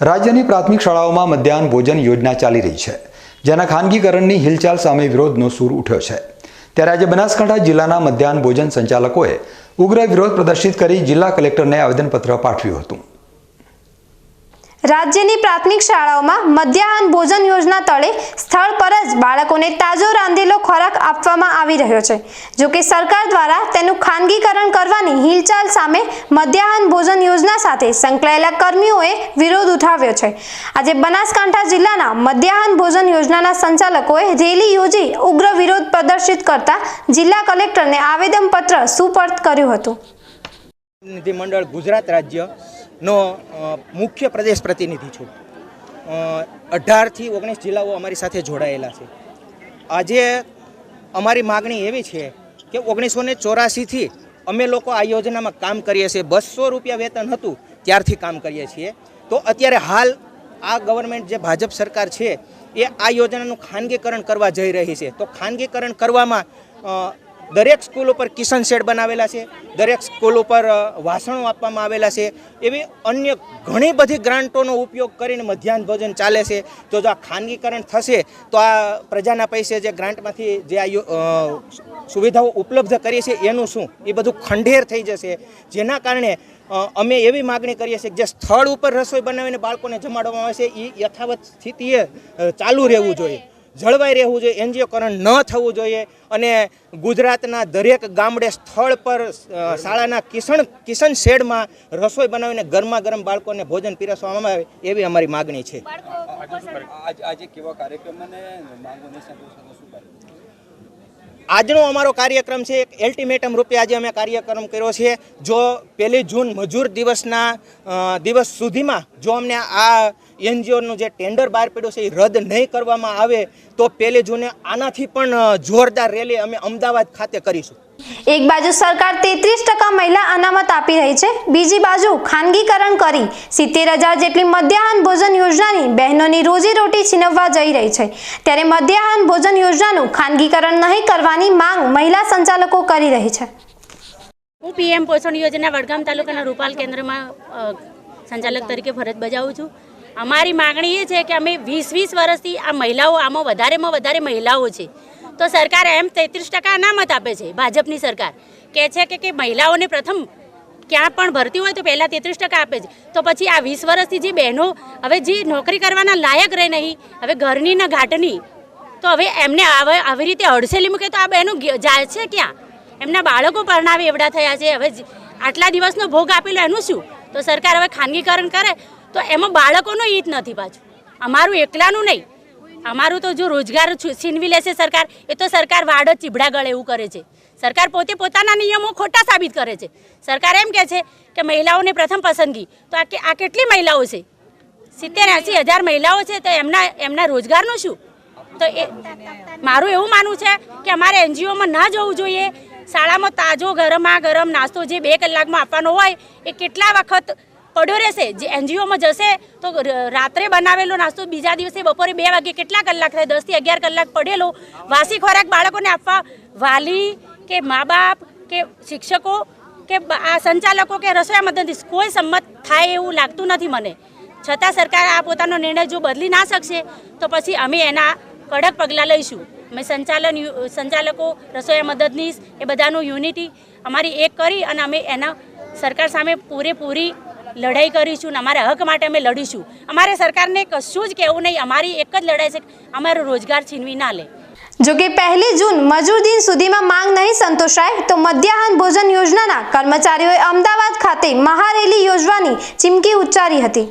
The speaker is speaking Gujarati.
રાજ્યની પ્રાથમિક શાળાઓમાં મધ્યાહન ભોજન યોજના ચાલી રહી છે, જેના ખાનગીકરણની હિલચાલ સામે વિરોધનો સૂર ઉઠ્યો છે. ત્યારે આજે બનાસકાંઠા જિલ્લાના મધ્યાહન ભોજન સંચાલકોએ ઉગ્ર વિરોધ પ્રદર્શિત કરી જિલ્લા કલેક્ટરને આવેદનપત્ર પાઠવ્યું હતું. રાજ્યની પ્રાથમિક શાળાઓમાં મધ્યાહન ભોજન યોજના તળે સ્થળ પર જ બાળકોને તાજો રાંધેલો ખોરાક આપવામાં આવી રહ્યો છે. જો કે સરકાર દ્વારા તેનું ખાનગીકરણ કરવાની હિલચાલ સામે મધ્યાહન ભોજન યોજના સાથે સંકળાયેલા કર્મીઓએ વિરોધ ઉઠાવ્યો છે. આજે બનાસકાંઠા જિલ્લાના મધ્યાહન ભોજન યોજનાના સંચાલકોએ રેલી યોજી ઉગ્ર વિરોધ પ્રદર્શિત કરતા જિલ્લા કલેક્ટરને આવેદનપત્ર સુપર્દ કર્યું હતું. મંડળ ગુજરાત રાજ્યનો અ, મુખ્ય પ્રદેશ પ્રતિનિધિ છું. અઢારથી ઓગણીસ જિલ્લાઓ અમારી સાથે જોડાયેલા છે. આજે અમારી માગણી એવી છે કે ઓગણીસો ને ચોરાસીથી અમે લોકો આ યોજનામાં કામ કરીએ છીએ. બસો રૂપિયા વેતન હતું ત્યારથી કામ કરીએ છીએ. તો અત્યારે હાલ આ ગવર્મેન્ટ જે ભાજપ સરકાર છે એ આ યોજનાનું ખાનગીકરણ કરવા જઈ રહી છે. તો ખાનગીકરણ કરવામાં દરેક સ્કૂલ ઉપર કિશન શેડ બનાવેલા છે, દરેક સ્કૂલ ઉપર વાસણો આપવામાં આવેલા છે, એવી અન્ય ઘણી બધી ગ્રાન્ટોનો ઉપયોગ કરીને મધ્યાહન ભોજન ચાલે છે. તો જો આ ખાનગીકરણ થશે, તો આ પ્રજાના પૈસે જે ગ્રાન્ટમાંથી જે આ સુવિધાઓ ઉપલબ્ધ કરીએ છીએ, એનું શું? એ બધું ખંડેર થઈ જશે. જેના કારણે અમે એવી માગણી કરીએ છીએ કે જે સ્થળ ઉપર રસોઈ બનાવીને બાળકોને જમાડવામાં આવે છે એ યથાવત સ્થિતિએ ચાલુ રહેવું જોઈએ. જળવાઈ રહેવું જોઈએ એનજીઓકરણ ન થવું જોઈએ અને ગુજરાતના દરેક ગામડે સ્થળ પર શાળાના કિશન કિશન શેડમાં રસોઈ બનાવીને ગરમા ગરમ બાળકોને ભોજન પીરસવામાં આવે એવી અમારી માગણી છે. આજનો અમારો કાર્યક્રમ છે એક એલ્ટિમેટમ રૂપે આજે અમે કાર્યક્રમ કર્યો છે. જો પહેલી જૂન મજૂર દિવસના દિવસ સુધીમાં જો અમને આ એનજીઓનું જે ટેન્ડર બહાર પડ્યું છે એ રદ નહીં કરવામાં આવે તો પહેલી જૂને આનાથી પણ જોરદાર રેલી અમે અમદાવાદ ખાતે કરીશું. એક બાજુ સરકાર તેત્રીસ ટકા મહિલા અનામત આપી રહી છે બીજી બાજુ ખાનગીકરણ કરી સિત્તેર હજાર જેટલી મધ્યાહન ભોજન યોજનાની બહેનોની રોજીરોટી છીનવવા જઈ રહી છે. ત્યારે મધ્યાહન ભોજન યોજનાનું ખાનગીકરણ નહીં કરવાની માંગ મહિલા સંચાલકો કરી રહી છે. હું પીએમ પોષણ યોજના વડગામ તાલુકાના રૂપાલ કેન્દ્રમાં સંચાલક તરીકે ફરજ બજાવું છું. અમારી માગણી એ છે કે અમે વીસ વીસ વર્ષથી આ મહિલાઓ, આમાં વધારેમાં વધારે મહિલાઓ છે. તો સરકાર એમ તેત્રીસ ટકા અનામત આપે છે, ભાજપની સરકાર. કહે છે કે કે મહિલાઓને પ્રથમ ક્યાં પણ ભરતી હોય તો પહેલાં તેત્રીસ ટકા આપે છે. તો પછી આ વીસ વર્ષથી જે બહેનો, હવે જે નોકરી કરવાના લાયક રહે નહીં, હવે ઘરની ને ઘાટની તો હવે એમને આવે રીતે હડસેલી મૂકે તો આ બહેનો જાય છે ક્યાં? એમના બાળકો પરણાવે એવડા થયા છે, હવે આટલા દિવસનો ભોગ આપેલો એનું શું? તો સરકાર હવે ખાનગીકરણ કરે તો એમાં બાળકોનો હિત નથી પાછું. અમારું એકલાનું નહીં. અમારું તો જો રોજગાર છીનવી લેશે સરકાર, એ તો સરકાર વાડો ચીભડા ગળે એવું કરે છે. સરકાર પોતે પોતાના નિયમો ખોટા સાબિત કરે છે. સરકાર એમ કહે છે કે મહિલાઓને પ્રથમ પસંદગી, તો આ આ કેટલી મહિલાઓ છે? સિત્તેર એંસી હજાર મહિલાઓ છે, તો એમના એમના રોજગારનું શું? તો એ, મારું એવું માનવું છે કે અમારે એનજીઓમાં ના જવું જોઈએ. શાળામાં તાજો ગરમા ગરમ નાસ્તો જે બે કલાકમાં આપવાનો હોય, એ કેટલા વખત પડ્યો રહેશે. જે એનજીઓમાં જશે, તો રાત્રે બનાવેલો નાસ્તો બીજા દિવસે બપોરે બે વાગે કેટલા કલાક થાય? દસથી અગિયાર કલાક પડેલો. વાસી ખોરાક બાળકોને આપવા વાલી કે મા બાપ કે શિક્ષકો કે આ સંચાલકો કે રસોયા મદદથી કોઈ સંમત થાય એવું લાગતું નથી મને. છતાં સરકાર આ પોતાનો નિર્ણય જો બદલી ના શકશે, તો પછી અમે એના કડક પગલાં લઈશું. અમે સંચાલન સંચાલકો, રસોયા મદદનીશ એ બધાનું યુનિટી અમારી એક કરી અને અમે એના સરકાર સામે પૂરેપૂરી લડાઈ કરીશું ને અમારા હક માટે અમે લડીશું. અમારે સરકારને કશું જ કહેવું નહીં. અમારી એક જ લડાઈ છે અમારો રોજગાર છીનવી ના લે. જો કે પહેલી જૂન મજૂર દિન સુધીમાં માંગ નહીં સંતોષાય, તો મધ્યાહન ભોજન યોજનાના કર્મચારીઓએ અમદાવાદ ખાતે મહારેલી યોજવાની ચીમકી ઉચ્ચારી હતી.